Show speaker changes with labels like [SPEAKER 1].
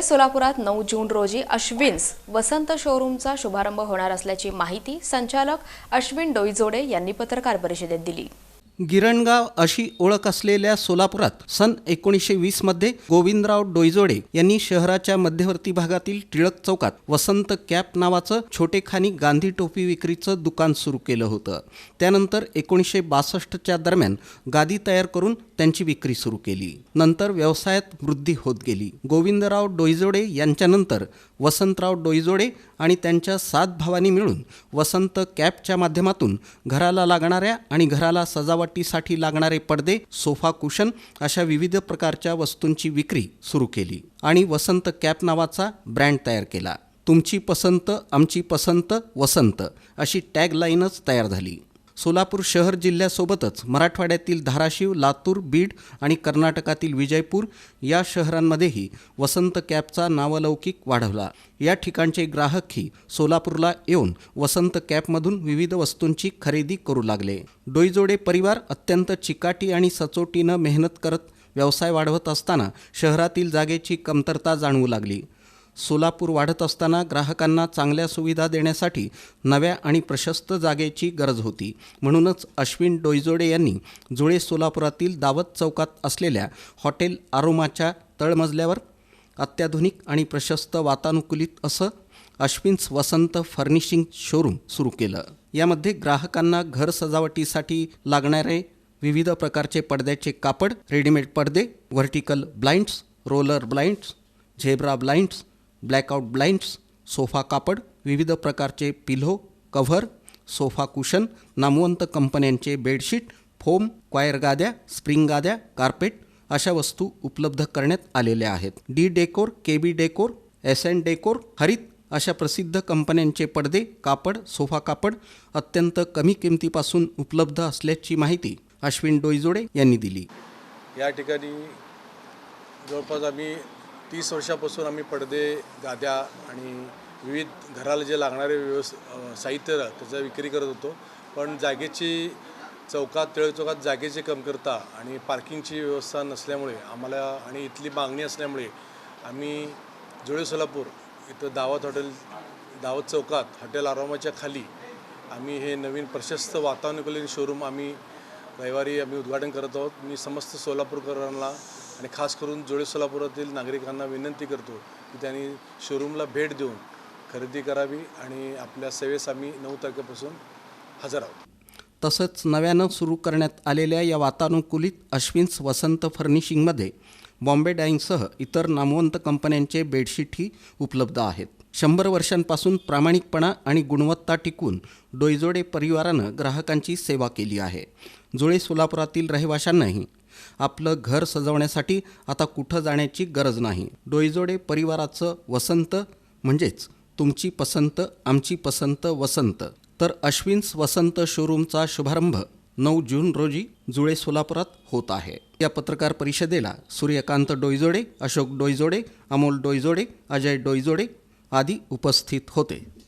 [SPEAKER 1] जुळे सोलापुरात नऊ जून रोजी अश्विन्स वसंत शोरूमचा शुभारंभ होणार असल्याची माहिती संचालक अश्विन डोईजोडे यांनी पत्रकार परिषदेत दिली.
[SPEAKER 2] गिरणगाव अशी ओळख असलेल्या सोलापुरात सन एकोणीसशे वीसमध्ये गोविंदराव डोईजोडे यांनी शहराच्या मध्यवर्ती भागातील टिळक चौकात वसंत कॅप नावाचं छोटेखानी गांधी टोपी विक्रीचं दुकान सुरू केलं होतं. त्यानंतर एकोणीसशे बासष्टच्या दरम्यान गादी तयार करून त्यांची विक्री सुरू केली. नंतर व्यवसायात वृद्धी होत गेली. गोविंदराव डोईजोडे यांच्यानंतर वसंतराव डोईजोडे आणि त्यांच्या सात भावांनी मिळून वसंत कॅपच्या माध्यमातून घराला लागणाऱ्या आणि घराला सजावट सजावटीसाठी लागणारे पडदे सोफा कुशन अशा विविध प्रकारच्या वस्तूंची विक्री सुरू केली आणि वसंत कॅप नावाचा ब्रँड तयार केला. तुमची पसंत आमची पसंत वसंत अशी टॅगलाईनच तयार झाली. सोलापूर शहर जिल्ह्यासोबतच मराठवाड्यातील धाराशिव लातूर बीड आणि कर्नाटकातील विजयपूर या शहरांमध्येही वसंत कॅबचा नावलौकिक वाढवला. या ठिकाणचे ग्राहकही सोलापूरला येऊन वसंत कॅबमधून विविध वस्तूंची खरेदी करू लागले. डोईजोडे परिवार अत्यंत चिकाटी आणि सचोटीनं मेहनत करत व्यवसाय वाढवत असताना शहरातील जागेची कमतरता जाणवू लागली. सोलापूर वाढत असताना ग्राहकांना चांगल्या सुविधा देण्यासाठी नव्या आणि प्रशस्त जागेची गरज होती. म्हणूनच अश्विन डोईजोडे यांनी जुळे सोलापुरातील दावत चौकात असलेल्या हॉटेल आरोमाच्या तळमजल्यावर अत्याधुनिक आणि प्रशस्त वातानुकूलित असं अश्विन्स वसंत फर्निशिंग शोरूम सुरू केलं. यामध्ये ग्राहकांना घर सजावटीसाठी लागणारे विविध प्रकारचे पडद्याचे कापड रेडीमेड पडदे vertical blinds roller blinds zebra blinds blackout blinds sofa कापड विविध प्रकारचे पिल्हो कव्हर सोफा कुशन नामवंत कंपन्यांचे बेडशीट फोम क्वायर गाद्या स्प्रिंग गाद्या कार्पेट अशा वस्तू उपलब्ध करण्यात आलेल्या आहेत. D decor K B decor S N decor Harit अशा प्रसिद्ध कंपन्यांचे पडदे कापड सोफा कापड अत्यंत कमी किमतीपासून उपलब्ध असल्याची माहिती अश्विन डोईजोडे यांनी दिली.
[SPEAKER 3] या ठिकाणी जवळपास आम्ही तीस वर्षापासून आम्ही पडदे गाद्या आणि विविध घराला जे लागणारे व्यवस साहित्य त्याचा विक्री करत होतो. पण जागेची चौकात टिळक जागेची कमतरता आणि पार्किंगची व्यवस्था नसल्यामुळे आम्हाला आणि इथली मागणी असल्यामुळे आम्ही जुळे सोलापूर इथं दावत हॉटेल दावत चौकात हॉटेल आरामाच्या खाली आम्ही हे नवीन प्रशस्त वातानुकूलित शोरूम आम्ही रविवारी आम्ही उद्घाटन करत आहोत. मी समस्त सोलापूरकरांना आणि खास करून जुळे सोलापुरातील नागरिकांना विनंती करतो की त्यांनी शोरूमला भेट देऊन खरेदी करावी आणि आपल्या सेवेस आम्ही नऊ तारखेपासून हजर आहोत.
[SPEAKER 2] तसंच नव्यानं सुरू करण्यात आलेल्या या वातानुकूलित अश्विन्स वसंत फर्निशिंगमध्ये बॉम्बे डाईंगसह इतर नामवंत कंपन्यांचे बेडशीटही उपलब्ध आहेत. शंभर वर्षांपासून प्रामाणिकपणा आणि गुणवत्ता टिकून डोईजोडे परिवारानं ग्राहकांची सेवा केली आहे. जुळे सोलापुरातील रहिवाशांनाही आपलं घर सजवण्यासाठी आता कुठं जाण्याची गरज नाही. डोईजोडे परिवाराचं वसंत म्हणजेच तुमची पसंत आमची पसंत वसंत. तर अश्विन्स वसंत शोरूमचा शुभारंभ नऊ जून रोजी जुळे सोलापुरात होत आहे. या पत्रकार परिषदेला सूर्यकांत डोईजोडे अशोक डोईजोडे अमोल डोईजोडे अजय डोईजोडे आदी उपस्थित होते.